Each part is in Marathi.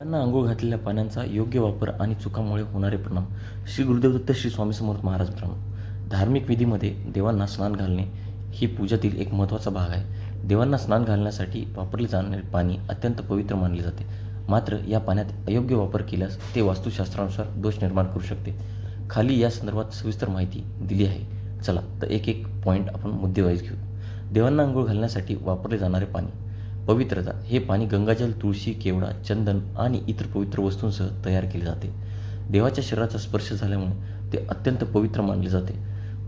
त्यांना अंघोळ घातलेल्या पाण्याचा योग्य वापर आणि चुकामुळे होणारे परिणाम श्री गुरुदेव दत्त श्री स्वामी समर्थ महाराज प्रणाम धार्मिक विधीमध्ये देवांना स्नान घालणे ही पूजातील एक महत्त्वाचा भाग आहे. देवांना स्नान घालण्यासाठी वापरले जाणारे पाणी अत्यंत पवित्र मानले जाते. मात्र या पाण्यात अयोग्य वापर केल्यास ते वास्तुशास्त्रानुसार दोष निर्माण करू शकते. खाली या संदर्भात सविस्तर माहिती दिली आहे. चला तर एक एक पॉईंट आपण मुद्देवाईज घेऊ. देवांना अंघोळ घालण्यासाठी वापरले जाणारे पाणी. पवित्रता हे पाणी गंगाजल तुळशी केवडा चंदन आणि इतर पवित्र वस्तूंसह तयार केले जाते. देवाच्या शरीराचा स्पर्श झाल्यामुळे ते अत्यंत पवित्र मानले जाते.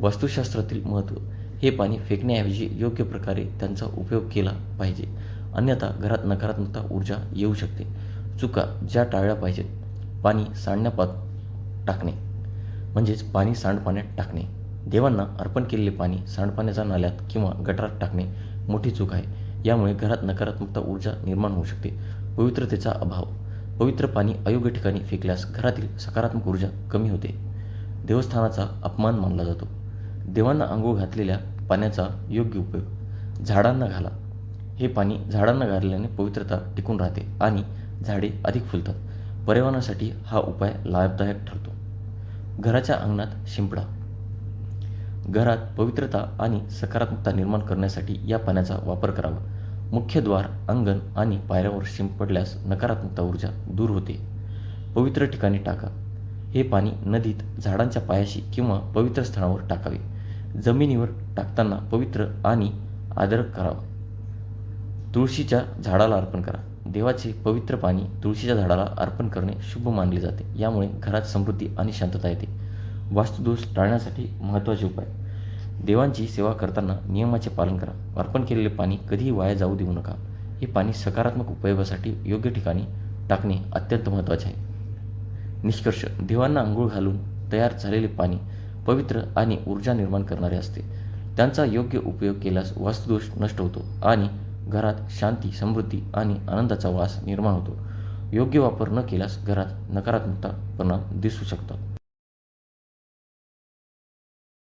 वास्तुशास्त्रातील महत्त्व हे पाणी फेकण्याऐवजी योग्य प्रकारे त्यांचा उपयोग केला पाहिजे. अन्यथा घरात नकारात्मकता ऊर्जा येऊ शकते. चुका ज्या टाळल्या पाहिजेत पाणी सांडण्यापात टाकणे. म्हणजेच पाणी सांडपाण्यात टाकणे. देवांना अर्पण केलेले पाणी सांडपाण्याच्या नाल्यात किंवा गटारात टाकणे मोठी चूक आहे. यामुळे घरात नकारात्मकता ऊर्जा निर्माण होऊ शकते. पवित्रतेचा अभाव. पवित्र पाणी अयोग्य ठिकाणी फेकल्यास घरातील सकारात्मक ऊर्जा कमी होते. देवस्थानाचा अपमान मानला जातो. देवांना आंघोळ घातलेल्या पाण्याचा योग्य उपयोग. झाडांना घाला. हे पाणी झाडांना घातल्याने पवित्रता टिकून राहते आणि झाडे अधिक फुलतात. पर्यावरणासाठी हा उपाय लाभदायक ठरतो. घराच्या अंगणात शिंपडा. घरात पवित्रता आणि सकारात्मकता निर्माण करण्यासाठी या पाण्याचा वापर करावा. मुख्य द्वार अंगण आणि पायऱ्यावर शिंपडल्यास नकारात्मकता ऊर्जा दूर होते. पवित्र ठिकाणी टाका. हे पाणी नदीत झाडांच्या पायाशी किंवा पवित्र स्थानावर टाकावे. जमिनीवर टाकताना पवित्र आणि आदर करावा. तुळशीच्या झाडाला अर्पण करा. देवाचे पवित्र पाणी तुळशीच्या झाडाला अर्पण करणे शुभ मानले जाते. यामुळे घरात समृद्धी आणि शांतता येते. वास्तुदोष टाळण्यासाठी महत्त्वाचे उपाय. देवांची सेवा करताना नियमाचे पालन करा. अर्पण केलेले पाणी कधीही वाया जाऊ देऊ नका. हे पाणी सकारात्मक उपयोगासाठी योग्य ठिकाणी टाकणे अत्यंत महत्त्वाचे आहे. निष्कर्ष. देवांना आंघोळ घालून तयार झालेले पाणी पवित्र आणि ऊर्जा निर्माण करणारे असते. त्यांचा योग्य उपयोग केल्यास वास्तुदोष नष्ट होतो आणि घरात शांती समृद्धी आणि आनंदाचा वास निर्माण होतो. योग्य वापर न केल्यास घरात नकारात्मकता परिणाम दिसू शकतात.